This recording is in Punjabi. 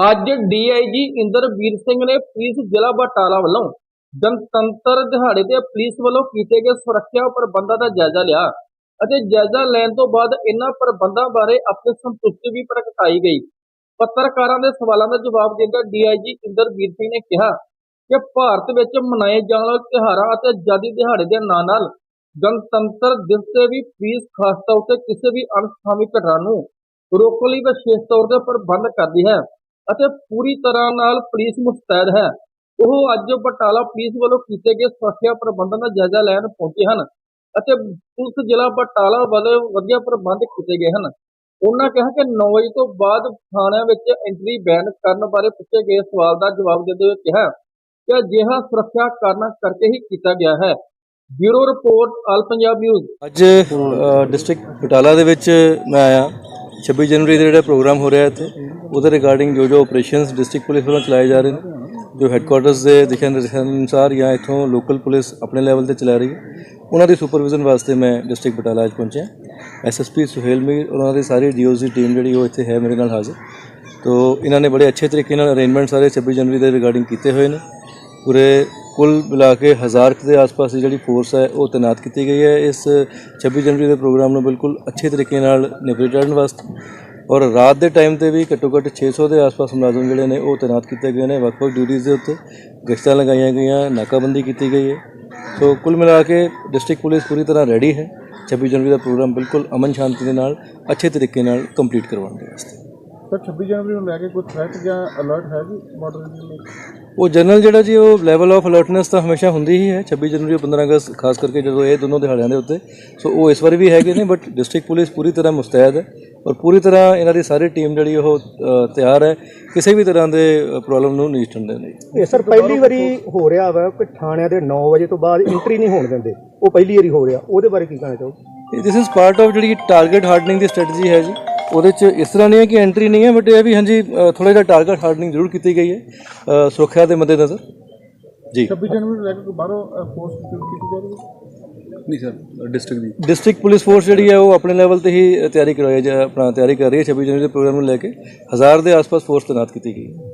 ਅੱਜ ਡੀਆਈਜੀ ਇੰਦਰਵੀਰ ਸਿੰਘ ਨੇ ਪੁਲਿਸ ਜ਼ਿਲ੍ਹਾ ਬਟਾਲਾ ਵੱਲੋਂ ਗਣਤੰਤਰ ਦਿਹਾੜੇ ਤੇ ਪੁਲਿਸ ਵੱਲੋਂ ਕੀਤੇ ਗਏ ਸੁਰੱਖਿਆ ਪ੍ਰਬੰਧਾਂ ਦਾ ਜਾਇਜ਼ਾ ਲਿਆ ਅਤੇ ਜਾਇਜ਼ਾ ਲੈਣ ਤੋਂ ਬਾਅਦ ਇਹਨਾਂ ਪ੍ਰਬੰਧਾਂ ਬਾਰੇ ਆਪਣੀ ਸੰਤੁਸ਼ਟੀ ਵੀ ਪ੍ਰਗਟਾਈ ਗਈ। ਪੱਤਰਕਾਰਾਂ ਦੇ ਸਵਾਲਾਂ ਦਾ ਜਵਾਬ ਦਿੰਦਿਆਂ ਡੀਆਈਜੀ ਇੰਦਰਬੀਰ ਸਿੰਘ ਨੇ ਕਿਹਾ ਕਿ ਭਾਰਤ ਵਿੱਚ ਮਨਾਏ ਜਾਣ ਵਾਲੇ ਤਿਉਹਾਰਾਂ ਅਤੇ ਆਜ਼ਾਦੀ ਦਿਹਾੜੇ ਦੇ ਨਾਂ ਨਾਲ ਗਣਤੰਤਰ ਦਿਵਸ ਤੇ ਵੀ ਪੁਲਿਸ ਖਾਸ ਤੌਰ ਤੇ ਕਿਸੇ ਵੀ ਅਣਸੁਖਾਵੀ ਘਟਨਾ ਨੂੰ ਰੋਕਣ ਲਈ ਵਿਸ਼ੇਸ਼ ਤੌਰ ਤੇ ਪ੍ਰਬੰਧ ਕਰਦੀ ਹੈ। ਅਤੇ ਪੂਰੀ ਤਰ੍ਹਾਂ ਨਾਲ ਪੁਲਿਸ ਮੁਸਤੈਦ ਹੈ। ਉਹ ਅੱਜ ਬਟਾਲਾ ਪੁਲਿਸ ਵੱਲੋਂ ਕੀਤੇ ਗਏ ਸੁਰੱਖਿਆ ਪ੍ਰਬੰਧਾਂ ਦਾ ਜਾਇਜ਼ਾ ਲੈਣ ਪਹੁੰਚੇ ਹਨ ਅਤੇ ਪੁਲਿਸ ਜ਼ਿਲ੍ਹਾ ਬਟਾਲਾ ਵੱਲੋਂ ਵਧੀਆ ਪ੍ਰਬੰਧ ਕੀਤੇ ਗਏ ਹਨ। ਉਹਨਾਂ ਕਿਹਾ ਕਿ 9 ਵਜੇ ਤੋਂ ਬਾਅਦ ਥਾਣਿਆਂ ਵਿੱਚ ਐਂਟਰੀ ਬੈਨ ਕਰਨ ਬਾਰੇ ਪੁੱਛੇ ਗਏ ਸਵਾਲ ਦਾ ਜਵਾਬ ਦਿੰਦੇ ਹੋਏ ਕਿਹਾ ਕਿ ਅਜਿਹਾ ਸੁਰੱਖਿਆ ਕਾਰਨਾਂ ਕਰਕੇ ਹੀ ਕੀਤਾ ਗਿਆ ਹੈ। Bureau report, all Punjab news. ਅੱਜ ਡਿਸਟ੍ਰਿਕਟ ਬਟਾਲਾ ਦੇ ਵਿੱਚ ਮੈਂ ਆਇਆ। 26 ਜਨਵਰੀ ਦਾ ਜਿਹੜਾ ਪ੍ਰੋਗਰਾਮ ਹੋ ਰਿਹਾ ਇੱਥੇ। ਉਹਦੇ ਰਿਗਾਰਡਿੰਗ ਜੋ ਜੋ ਆਪਰੇਸ਼ਨਸ ਡਿਸਟ੍ਰਿਕਟ ਪੁਲਿਸ ਵੱਲੋਂ ਚਲਾਏ ਜਾ ਰਹੇ ਨੇ, ਜੋ ਹੈੱਡਕੁਆਟਰਸ ਦੇ ਦਿਸ਼ਾ ਨਿਰਦੇਸ਼ਾਂ ਅਨੁਸਾਰ ਜਾਂ ਇੱਥੋਂ ਲੋਕਲ ਪੁਲਿਸ ਆਪਣੇ ਲੈਵਲ ਤੇ ਚਲਾ ਰਹੀ ਹੈ, ਉਹਨਾਂ ਦੀ ਸੁਪਰਵਿਜ਼ਨ ਵਾਸਤੇ ਮੈਂ ਡਿਸਟ੍ਰਿਕਟ ਬਟਾਲਾ ਅੱਜ ਪਹੁੰਚਿਆ। ਐਸਐਸਪੀ ਸੁਹੇਲ ਮੀਰ ਉਹਨਾਂ ਦੀ ਸਾਰੀ ਡੀਓਜ਼ ਦੀ ਟੀਮ ਜਿਹੜੀ ਉਹ ਇੱਥੇ ਹੈ ਮੇਰੇ ਨਾਲ ਹਾਜ਼ਰ। ਤੋ ਇਹਨਾਂ ਨੇ ਬੜੇ ਅੱਛੇ ਤਰੀਕੇ ਨਾਲ ਅਰੇਂਜਮੈਂਟ ਸਾਰੇ 26 ਜਨਵਰੀ ਦੇ ਰਿਗਾਰਡਿੰਗ ਕੀਤੇ ਹੋਏ ਨੇ। ਪੂਰੇ ਕੁੱਲ ਮਿਲਾ ਕੇ ਹਜ਼ਾਰ ਕੁ ਦੇ ਆਸ-ਪਾਸ ਦੀ ਜਿਹੜੀ ਫੋਰਸ ਹੈ, ਉਹ ਤੈਨਾਤ ਕੀਤੀ ਗਈ ਹੈ। ਇਸ 26 ਜਨਵਰੀ ਦੇ ਪ੍ਰੋਗਰਾਮ ਨੂੰ ਬਿਲਕੁਲ ਅੱਛੇ ਤਰੀਕੇ ਨਾਲ ਨਿਪਟ ਵਾਸਤੇ ਔਰ ਰਾਤ ਦੇ ਟਾਈਮ ਤੇ ਵੀ ਘੱਟੋ ਘੱਟ 600 ਦੇ ਆਸ-ਪਾਸ ਮੁਲਾਜ਼ਮ ਜਿਹੜੇ ਨੇ ਉਹ ਤੈਨਾਤ ਕੀਤੇ ਗਏ ਨੇ। ਵੱਖ-ਵੱਖ ਡਿਊਟੀਆਂ ਦੇ ਉੱਤੇ ਗਸ਼ਤਾਂ ਲਗਾਈਆਂ ਗਈਆਂ ਨਾਕਾਬੰਦੀ ਕੀਤੀ ਗਈ ਹੈ। ਸੋ ਕੁੱਲ ਮਿਲਾ ਕੇ ਡਿਸਟ੍ਰਿਕਟ ਪੁਲਿਸ ਪੂਰੀ ਤਰ੍ਹਾਂ ਰੈਡੀ ਹੈ। 26 ਜਨਵਰੀ ਦਾ ਪ੍ਰੋਗਰਾਮ ਬਿਲਕੁਲ ਅਮਨ ਸ਼ਾਂਤੀ ਦੇ ਨਾਲ ਅੱਛੇ ਤਰੀਕੇ ਨਾਲ ਕੰਪਲੀਟ ਕਰਵਾਉਣ ਦੇ ਵਾਸਤੇ। ਸਰ 26 ਜਨਵਰੀ ਨੂੰ ਲੈ ਕੇ ਕੋਈ ਥ੍ਰੈਟ ਜਾਂ ਅਲਰਟ ਹੈ ਜੀ ਬਾਰਡਰ ਦੇ ਲਈ? ਉਹ ਜਨਰਲ ਜਿਹੜਾ ਜੀ ਉਹ ਲੈਵਲ ਆਫ ਅਲਰਟਨੈਸ ਤਾਂ ਹਮੇਸ਼ਾ ਹੁੰਦੀ ਹੀ ਹੈ। 26 ਜਨਵਰੀ ਔਰ 15 ਅਗਸਤ ਖਾਸ ਕਰਕੇ ਜਦੋਂ ਇਹ ਦੋਨੋਂ ਦਿਹਾੜਿਆਂ ਦੇ ਉੱਤੇ ਸੋ ਉਹ ਇਸ ਵਾਰ ਵੀ ਹੈਗੇ ਨੇ ਬਟ ਡਿਸਟ੍ਰਿਕਟ ਪੁਲਿਸ ਪੂਰੀ ਤਰ੍ਹਾਂ ਮੁਸਤੈਦ ਹੈ। ਔਰ ਪੂਰੀ ਤਰ੍ਹਾਂ ਇਹਨਾਂ ਦੀ ਸਾਰੀ ਟੀਮ ਜਿਹੜੀ ਉਹ ਤਿਆਰ ਹੈ। ਕਿਸੇ ਵੀ ਤਰ੍ਹਾਂ ਦੇ ਪ੍ਰੋਬਲਮ ਨੂੰ ਨਜਿੱਠਣ ਦੇ ਲਈ ਇਹ ਸਰ ਪਹਿਲੀ ਵਾਰੀ ਹੋ ਰਿਹਾ ਵਾ ਕਿ ਥਾਣਿਆਂ ਦੇ 9 ਵਜੇ ਤੋਂ ਬਾਅਦ ਐਂਟਰੀ ਨਹੀਂ ਹੋਣ ਦਿੰਦੇ। ਉਹ ਪਹਿਲੀ ਵਾਰੀ ਹੋ ਰਿਹਾ। ਉਹਦੇ ਬਾਰੇ ਕੀ ਕਹਿਣਾ ਚਾਹੋ ਦਿਸ ਇਜ਼ ਪਾਰਟ ਆਫ ਜਿਹੜੀ ਟਾਰਗੇਟ ਹਾਰਡਨਿੰਗ ਦੀ ਸਟ੍ਰੈਟਜੀ ਹੈ ਜੀ। ਉਹਦੇ ਚ ਇਸ ਤਰ੍ਹਾਂ ਨਹੀਂ ਹੈ ਕਿ ਐਂਟਰੀ ਨਹੀਂ ਹੈ ਬਟ ਇਹ ਵੀ ਹਾਂਜੀ ਥੋੜਾ ਜਿਹਾ ਟਾਰਗੇਟ ਹਾਰਡਨਿੰਗ ਜ਼ਰੂਰ ਕੀਤੀ ਗਈ ਹੈ। ਸੁਰੱਖਿਆ ਦੇ ਮੱਦੇਨਜ਼ਰ। ਜੀ। 26 ਜਨਵਰੀ ਨੂੰ ਲੈ ਕੇ ਬਾਹਰੋਂ ਫੋਰਸ ਕੀਤੀ ਜਾ ਰਹੀ ਹੈ ਨਹੀਂ ਸਰ ਡਿਸਟ੍ਰਿਕਟ ਦੀ। ਡਿਸਟ੍ਰਿਕਟ ਪੁਲਿਸ ਫੋਰਸ ਜਿਹੜੀ ਹੈ ਉਹ ਆਪਣੇ ਲੈਵਲ ਤੇ ਹੀ ਤਿਆਰੀ ਕਰਵਾਈ ਜਾ ਆਪਣਾ ਤਿਆਰੀ ਕਰ ਰਹੀ ਹੈ 26 ਜਨਵਰੀ ਦੇ ਪ੍ਰੋਗਰਾਮ ਨੂੰ ਲੈ ਕੇ। ਹਜ਼ਾਰ ਦੇ ਆਸ-ਪਾਸ ਫੋਰਸ ਤੈਨਾਤ ਕੀਤੀ ਗਈ ਹੈ।